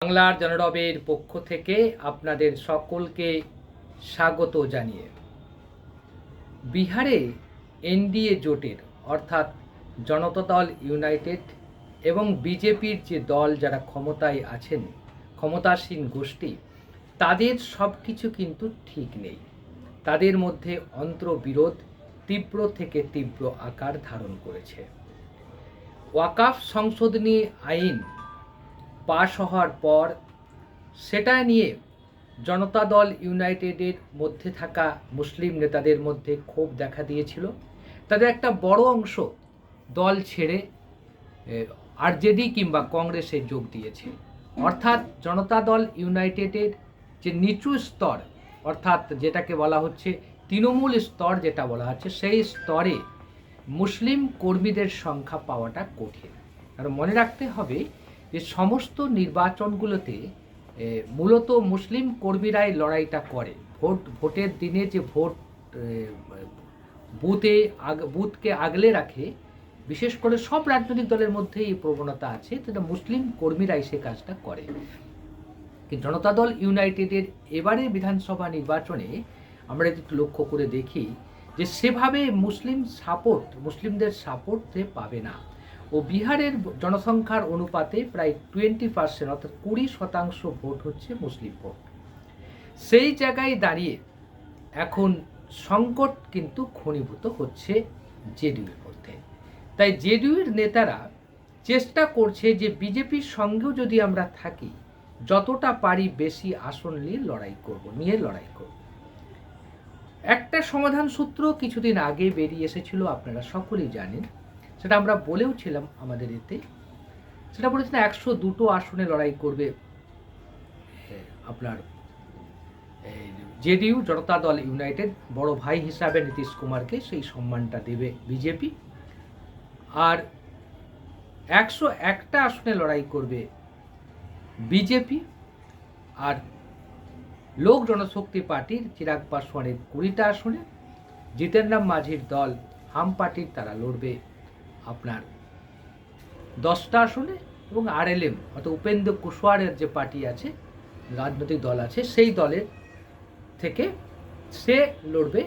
বাংলার জনরবের পক্ষ থেকে আপনাদের সকলকে স্বাগত জানিয়ে। বিহারে এনডিএ জোটের, অর্থাৎ জনতা দল ইউনাইটেড এবং বিজেপির যে দল যারা ক্ষমতায় আছেন, ক্ষমতাসীন গোষ্ঠী, তাদের সব কিছু কিন্তু ঠিক নেই। তাদের মধ্যে অন্তর্বিরোধ তীব্র থেকে তীব্র আকার ধারণ করেছে। ওয়াকাফ সংশোধনী আইন পাশ হওয়ার পর সেটা নিয়ে জনতা দল ইউনাইটেডের মধ্যে থাকা মুসলিম নেতাদের মধ্যে ক্ষোভ দেখা দিয়েছিল। তাদের একটা বড় অংশ দল ছেড়ে আরজেডি কিংবা কংগ্রেসে যোগ দিয়েছে। অর্থাৎ জনতা দল ইউনাইটেডের যে নিচু স্তর, অর্থাৎ যেটাকে বলা হচ্ছে তৃণমূল স্তর যেটা বলা হচ্ছে, সেই স্তরে মুসলিম কর্মীদের সংখ্যা পাওয়াটা কঠিন। কারণ মনে রাখতে হবে যে সমস্ত নির্বাচনগুলোতে মূলত মুসলিম কর্মীরাই লড়াইটা করে। ভোট, ভোটের দিনে যে ভোট বুথে আগ, বুথকে আগলে রাখে, বিশেষ করে সব রাজনৈতিক দলের মধ্যে এই প্রবণতা আছে যেটা মুসলিম কর্মীরাই সে কাজটা করে। কিন্তু জনতা দল ইউনাইটেডের এবারে বিধানসভা নির্বাচনে আমরা যদি লক্ষ্য করে দেখি, যে সেভাবে মুসলিম সাপোর্ট মুসলিমদের সাপোর্ট পাবে না। ও বিহারের জনসংখ্যার অনুপাতে প্রায় টোয়েন্টি পার্সেন্ট অর্থাৎ কুড়ি শতাংশ ভোট হচ্ছে মুসলিম ভোট। সেই জায়গায় দাঁড়িয়ে এখন সংকট কিন্তু ঘনীভূত হচ্ছে জেডিইউর মধ্যে। তাই জেডিইউর নেতারা চেষ্টা করছে যে বিজেপির সঙ্গেও যদি আমরা থাকি, যতটা পারি বেশি আসন নিয়ে লড়াই করব, নিয়ে লড়াই করব। একটা সমাধান সূত্র কিছুদিন আগে বেরিয়ে এসেছিল, আপনারা সকলেই জানেন। সেটা আমরা বলেও ছিলাম আমাদের এতে। সেটা বলেছিলাম একশো দুটো আসনে লড়াই করবে আপনার জেডিইউ, জনতা দল ইউনাইটেড, বড় ভাই হিসাবে নীতিশ কুমারকে সেই সম্মানটা দেবে বিজেপি। আর একশো একটা আসনে লড়াই করবে বিজেপি আর লোক জনশক্তি পার্টির চিরাগ পাসওয়ানের কুড়িটা আসনে। জিতেন রাম মাঝির দল, হাম পার্টির তারা লড়বে। আপনার। দশটা আসনে এবং আরএলএম, অর্থাৎ উপেন্দ্র কুশওয়ারের যে পার্টি আছে, রাজনৈতিক দল আছে, সেই দলের থেকে সে লড়বে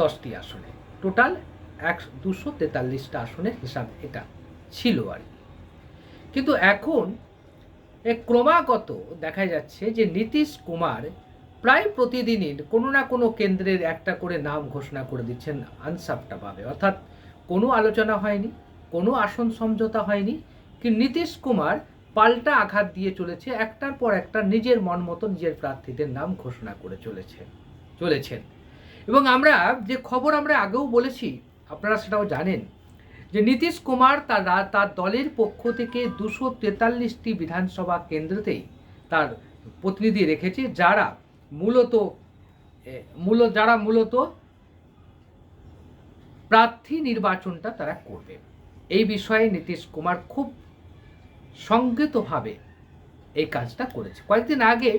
দশটি আসনে। টোটাল এক, দুশো তেতাল্লিশটা আসনের হিসাব এটা ছিল আর কি। কিন্তু এখন এ ক্রমাগত দেখা যাচ্ছে যে নীতিশ কুমার প্রায় প্রতিদিনই কোনো না কোনো কেন্দ্রের একটা করে নাম ঘোষণা করে দিচ্ছেন আনসাপটা পাবে অর্থাৎ কোনো আলোচনা হয়নি, কোনো আসন সমঝোতা হয়নি কি নীতিশ কুমার পাল্টা আঘাত দিয়ে চলেছে, একটার পর একটা নিজের মন মতো নিজের প্রার্থীদের নাম ঘোষণা করে চলেছে, চলেছেন। এবং আমরা যে খবর আমরা আগেও বলেছি, আপনারা সেটাও জানেন, যে নীতিশ কুমার তার তার দলের পক্ষ থেকে দুশো তেতাল্লিশটি বিধানসভা কেন্দ্রতেই তার প্রতিনিধি রেখেছে, যারা মূলত মূল, যারা মূলত প্রার্থী নির্বাচনটা তারা করবে। এই বিষয়ে নীতিশ কুমার খুব সংগতভাবে এই কাজটা করেছে। কয়েকদিন আগে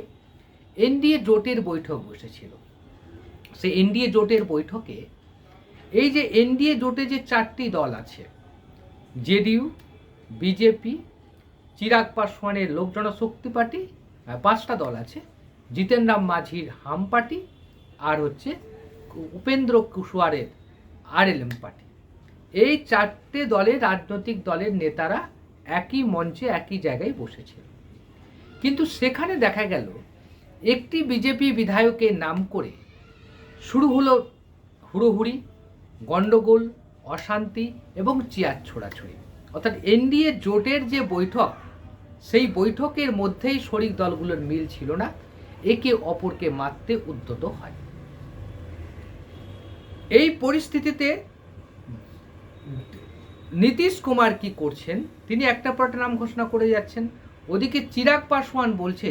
এনডিএ জোটের বৈঠক বসেছিল। সেই এনডিএ জোটের বৈঠকে এই যে এনডিএ জোটে যে চারটি দল আছে, জেডিইউ, বিজেপি, চিরাগ পাসওয়ানের লোক জনশক্তি পার্টি পাঁচটা দল আছে জিতেন রাম মাঝির হাম পার্টি আর হচ্ছে উপেন্দ্র কুশওয়ারের আরএলএম পার্টি। এই চারটে দলের রাজনৈতিক দলের নেতারা একই মঞ্চে একই জায়গায় বসেছিল কিন্তু সেখানে দেখা গেল, একটি বিজেপি বিধায়কের নাম করে শুরু হলো হুড়োহুড়ি, গণ্ডগোল, অশান্তি এবং চেয়ার ছোড়াছড়ি। অর্থাৎ এনডিএ জোটের যে বৈঠক, সেই বৈঠকের মধ্যেই শরিক দলগুলোর মিল ছিল না, একে অপরকে মারতে উদ্যত হয়। এই পরিস্থিতিতে নীতিশ কুমার কি করছেন? তিনি একটা পর একটা নাম ঘোষণা করে যাচ্ছেন। ওদিকে চিরাগ পাসওয়ান বলছে,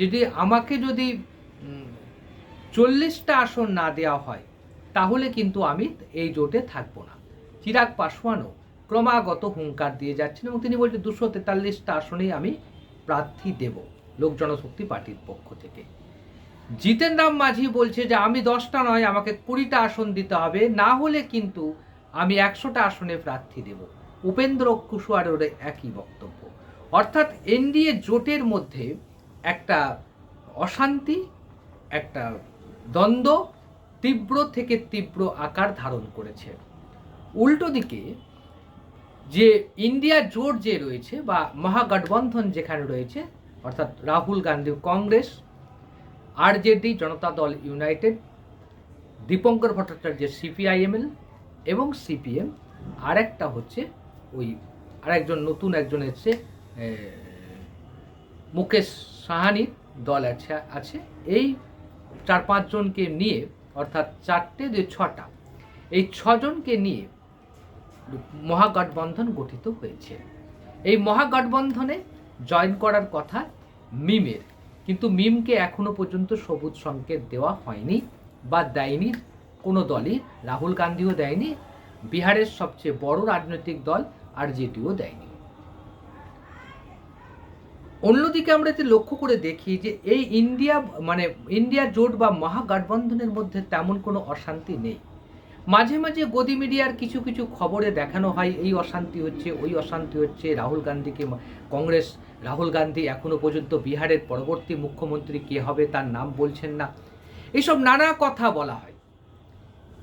যদি আমাকে যদি চল্লিশটা আসন না দেওয়া হয়, তাহলে কিন্তু আমি এই জোটে থাকব না। চিরাগ পাসওয়ানও ক্রমাগত হুঙ্কার দিয়ে যাচ্ছেন এবং তিনি বলছেন, দুশো তেতাল্লিশটা আসনেই আমি প্রার্থী দেব, লোক জনশক্তি পার্টির পক্ষ থেকে। জিতেন রাম মাঝি বলছে যে, আমি দশটা নয়, আমাকে কুড়িটা আসন দিতে হবে। না হলে কিন্তু আমি একশোটা আসনে প্রার্থী দেব। উপেন্দ্র কুশওয়ারের একই বক্তব্য। অর্থাৎ এনডিএ জোটের মধ্যে একটা অশান্তি, একটা দ্বন্দ্ব তীব্র থেকে তীব্র আকার ধারণ করেছে। উল্টো দিকে যে ইন্ডিয়া জোট যে রয়েছে বা মহাগঠবন্ধন যেখানে রয়েছে, অর্থাৎ রাহুল গান্ধী কংগ্রেস আরজেডি জনতা দল ইউনাইটেড দীপঙ্কর ভট্টাচার্যের সিপিআইএমএল এবং সিপিএম আর একটা হচ্ছে ওই আরেকজন নতুন একজন এসছে মুকেশ সাহানির দল আছে আছে। এই চার পাঁচজনকে নিয়ে, অর্থাৎ চারটে যে ছটা, এই ছজনকে নিয়ে মহাগঠবন্ধন গঠিত হয়েছে। এই মহাগঠবন্ধনে জয়েন করার কথা মিমের। কিন্তু মিমকে এখনও পর্যন্ত সবুজ সংকেত দেওয়া হয়নি বা দেয়নি, কোনো দলই, রাহুল গান্ধীও দেয়নি, বিহারের সবচেয়ে বড় রাজনৈতিক দল আর জেডিও দেয়নি। অন্যদিকে আমরা যদি লক্ষ্য করে দেখি যে এই ইন্ডিয়া মানে ইন্ডিয়া জোট বা মহাগঠবন্ধনের মধ্যে তেমন কোনো অশান্তি নেই। মাঝে মাঝে গদি মিডিয়ার কিছু কিছু খবরে দেখানো হয়, এই অশান্তি হচ্ছে, ওই অশান্তি হচ্ছে, রাহুল গান্ধীকে কংগ্রেস, রাহুল গান্ধী এখনও পর্যন্ত বিহারের পরবর্তী মুখ্যমন্ত্রী কে হবে তার নাম বলছেন না। এইসব নানা কথা বলা হয়।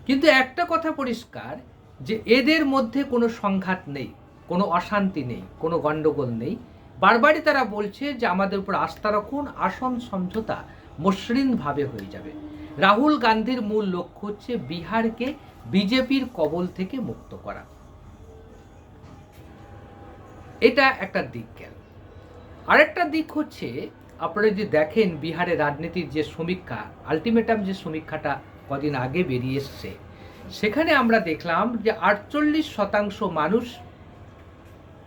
কিন্তু একটা কথা পরিষ্কার, যে এদের মধ্যে কোনো সংঘাত নেই, কোনো অশান্তি নেই, কোনো গণ্ডগোল নেই। বারবারই তারা বলছে যে আমাদের উপর আস্থা রাখুন, আসন সমঝোতা মসৃণভাবে হয়ে যাবে। রাহুল গান্ধীর মূল লক্ষ্য হচ্ছে বিহারকে বিজেপির কবল থেকে মুক্ত করা। এটা একটা দিক গেল। আরেকটা দিক হচ্ছে, আপনারা যদি দেখেন বিহারে রাজনীতির যে সমীক্ষা আলটিমেটাম যে সমীক্ষাটা কদিন আগে বেরিয়ে এসছে, সেখানে আমরা দেখলাম যে আটচল্লিশ শতাংশ মানুষ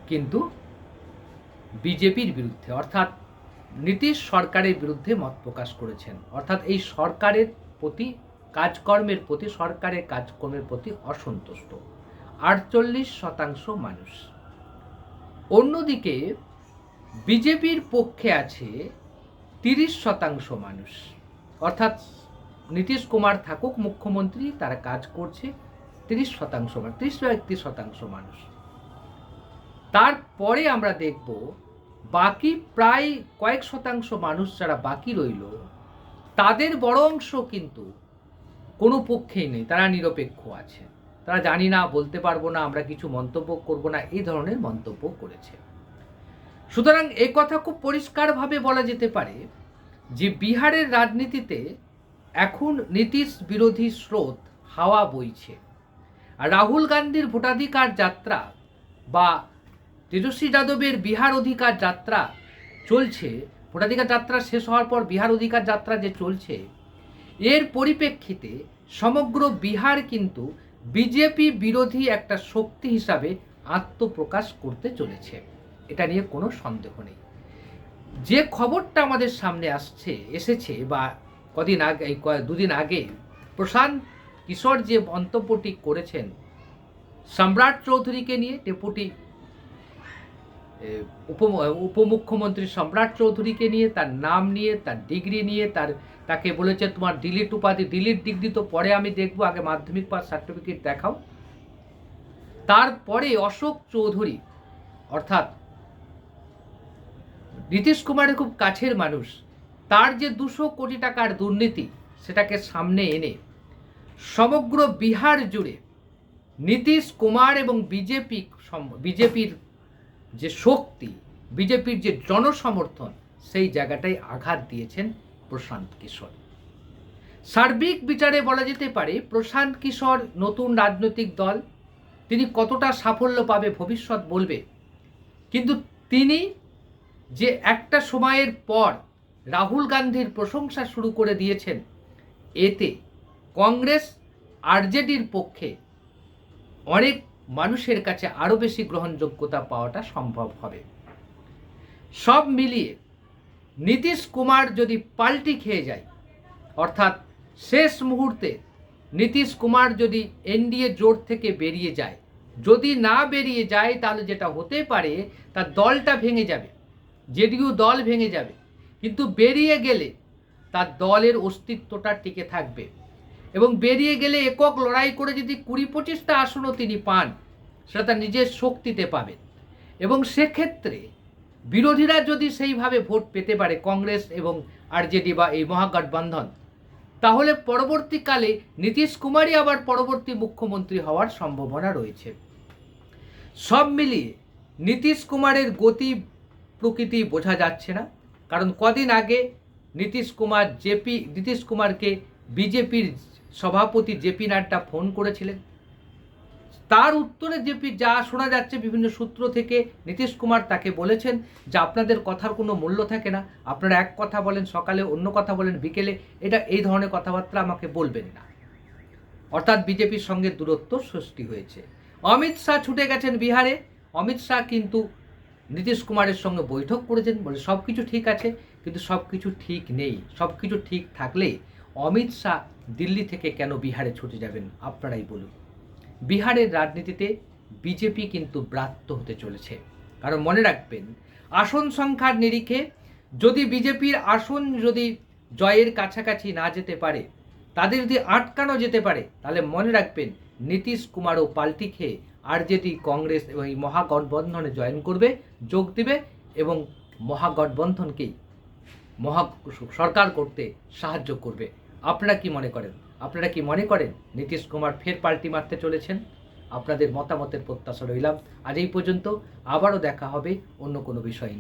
কিন্তু বিজেপির বিরুদ্ধে, অর্থাৎ নীতিশ সরকারের বিরুদ্ধে মত প্রকাশ করেছেন। অর্থাৎ এই সরকারের প্রতি, কাজকর্মের প্রতি, সরকারের কাজকর্মের প্রতি অসন্তুষ্ট। আটচল্লিশ শতাংশ মানুষ। অন্যদিকে, বিজেপির পক্ষে আছে তিরিশ শতাংশ মানুষ। অর্থাৎ নীতিশ কুমার থাকুক, মুখ্যমন্ত্রী, তারা কাজ করছে তিরিশ শতাংশ তিরিশ একত্রিশ শতাংশ মানুষ। তারপরে আমরা দেখব বাকি প্রায় কয়েক শতাংশ মানুষ যারা বাকি রইল, তাদের বড় অংশ কিন্তু কোনো পক্ষেই নেই, তারা নিরপেক্ষ আছে। তারা জানি না, বলতে পারব না, আমরা কিছু মন্তব্য করব না, এই ধরনের মন্তব্য করেছে। সুতরাং এ কথা খুব পরিষ্কারভাবে বলা যেতে পারে যে বিহারের রাজনীতিতে এখন নীতিশ বিরোধী স্রোত হাওয়া বইছে। আর রাহুল গান্ধীর ভোটাধিকার যাত্রা বা তেজস্বী যাদবের বিহার অধিকার যাত্রা চলছে। ভোটাধিকার যাত্রা শেষ হওয়ার পর বিহার অধিকার যাত্রা যে চলছে, এর পরিপ্রেক্ষিতে সমগ্র বিহার কিন্তু বিজেপি বিরোধী একটা শক্তি হিসাবে আত্মপ্রকাশ করতে চলেছে। এটা নিয়ে কোনো সন্দেহ নেই। যে খবরটা আমাদের সামনে আসছে, এসেছে বা কদিন আগে দুদিন আগে প্রশান্ত কিশোর যে মন্তব্যটি করেছেন, সম্রাট চৌধুরীকে নিয়ে, ডেপুটি উপ উপমুখ্যমন্ত্রী সম্রাট চৌধুরীকে নিয়ে, তার নাম নিয়ে, তার ডিগ্রি নিয়ে, তার, তাকে বলেছে তোমার ডিলিট উপাধি ডিলিট ডিগ্রি তো পরে আমি দেখব, আগে মাধ্যমিক পাস সার্টিফিকেট দেখাও। তারপরে অশোক চৌধুরী, অর্থাৎ নীতিশ কুমারের খুব কাছের মানুষ, তার যে দুশো কোটি টাকার দুর্নীতি, সেটাকে সামনে এনে সমগ্র বিহার জুড়ে নীতিশ কুমার এবং বিজেপি বিজেপির যে শক্তি বিজেপির যে জনসমর্থন, সেই জায়গাটায় আঘাত দিয়েছেন প্রশান্ত কিশোর। সার্বিক বিচারে বলা যেতে পারে প্রশান্ত কিশোর নতুন রাজনৈতিক দল। তিনি কতটা সাফল্য পাবে ভবিষ্যৎ বলবে। কিন্তু তিনি যে একটা সময়ের পর রাহুল গান্ধীর প্রশংসা শুরু করে দিয়েছেন, এতে কংগ্রেস আরজেডির পক্ষে অনেক মানুষের কাছে আরও বেশি গ্রহণযোগ্যতা পাওয়াটা সম্ভব হবে। সব মিলিয়ে নীতিশ কুমার যদি পাল্টি খেয়ে যায়, অর্থাৎ শেষ মুহূর্তে নীতিশ কুমার যদি এনডিএ জোট থেকে বেরিয়ে যায়, যদি না বেরিয়ে যায় তাহলে যেটা হতে পারে, তার দলটা ভেঙে যাবে, জেডিইউ দল ভেঙে যাবে। কিন্তু বেরিয়ে গেলে তার দলের অস্তিত্বটা টিকে থাকবে। এবং বেরিয়ে গেলে একক লড়াই করে যদি কুড়ি পঁচিশটা আসনও তিনি পান, সেটা তার নিজের শক্তিতে পাবেন। এবং সেক্ষেত্রে বিরোধীরা যদি সেইভাবে ভোট পেতে পারে, কংগ্রেস এবং আরজেডি বা এই মহাগঠবন্ধন তাহলে পরবর্তীকালে নীতিশ কুমারই আবার পরবর্তী মুখ্যমন্ত্রী হওয়ার সম্ভাবনা রয়েছে। সব মিলিয়ে নীতিশ কুমারের গতি প্রকৃতি বোঝা যাচ্ছে না, কারণ কদিন আগে নীতিশ কুমার, জেপি, নীতিশ কুমারকে বিজেপির সভাপতি জেপি নাড্ডা ফোন করেছিলেন। তার উত্তরে জেপি যা শোনা যাচ্ছে বিভিন্ন সূত্র থেকে, নীতিশ কুমার তাকে বলেছেন যে আপনাদের কথার কোনো মূল্য থাকে না। আপনারা এক কথা বলেন, সকালে অন্য কথা বলেন, বিকেলে এটা এই ধরনের কথাবার্তা আমাকে বলবেন না। অর্থাৎ বিজেপির সঙ্গে দূরত্ব সৃষ্টি হয়েছে। অমিত শাহ ছুটে গেছেন বিহারে। অমিত শাহ কিন্তু নীতিশ কুমারের সঙ্গে বৈঠক করেছেন, বলে সব কিছু ঠিক আছে, কিন্তু সব কিছু ঠিক নেই। সব কিছু ঠিক থাকলে অমিত শাহ দিল্লি থেকে কেন বিহারে ছুটে যাবেন, আপনারাই বলুন। বিহারের রাজনীতিতে বিজেপি কিন্তু ব্রাত্য হতে চলেছে। কারণ মনে রাখবেন, আসন সংখ্যার নিরিখে যদি বিজেপির আসন যদি জয়ের কাছাকাছি না যেতে পারে, তাদের যদি আটকানো যেতে পারে, তাহলে মনে রাখবেন, নীতিশ কুমারও পাল্টি খেয়ে আরজেডি কংগ্রেস এবং এই মহাগঠবন্ধনে জয়েন করবে, যোগ দেবে এবং মহাগঠবন্ধনকেই মহা সরকার করতে সাহায্য করবে। আপনারা কি মনে করেন? আপনারা কি মনে করেন নীতিশ কুমার ফের পাল্টি মারতে চলেছেন? আপনাদের মতামতের প্রত্যাশা রইলাম। আজ এই পর্যন্ত আবারও দেখা হবে অন্য কোনো বিষয় নিয়ে।